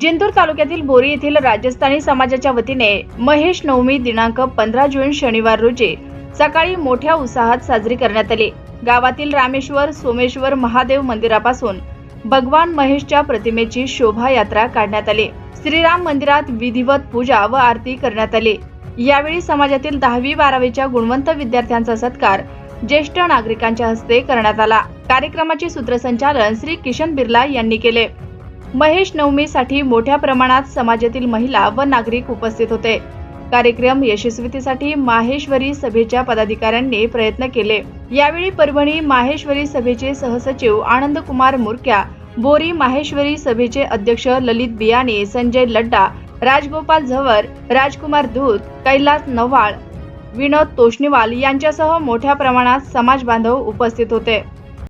जिंतूर तालुक्यातील बोरी येथील राजस्थानी समाजाच्या वतीने महेश नवमी दिनांक पंधरा जून शनिवार रोजी सकाळी मोठ्या उत्साहात साजरी करण्यात आली. गावातील रामेश्वर सोमेश्वर महादेव मंदिरापासून भगवान महेशच्या प्रतिमेची शोभायात्रा काढण्यात आली. श्रीराम मंदिरात विधिवत पूजा व आरती करण्यात आली. यावेळी समाजातील दहावी बारावीच्या गुणवंत विद्यार्थ्यांचा सत्कार ज्येष्ठ नागरिकांच्या हस्ते करण्यात आला. कार्यक्रमाचे सूत्रसंचालन श्री किशन बिर्ला यांनी केले. महेश नवमीसाठी मोठ्या प्रमाणात समाजातील महिला व नागरिक उपस्थित होते. कार्यक्रम यशस्वीतेसाठी माहेश्वरी सभेच्या पदाधिकाऱ्यांनी प्रयत्न केले. यावेळी परभणी माहेश्वरी सभेचे सहसचिव आनंद कुमार मुरक्या बोरी माहेश्वरी सभेचे अध्यक्ष ललित बियाणे संजय लड्डा राजगोपाल झवर राजकुमार धूत कैलास नव्हाळ विनोद तोष्णीवाल यांच्यासह मोठ्या प्रमाणात समाज बांधव उपस्थित होते.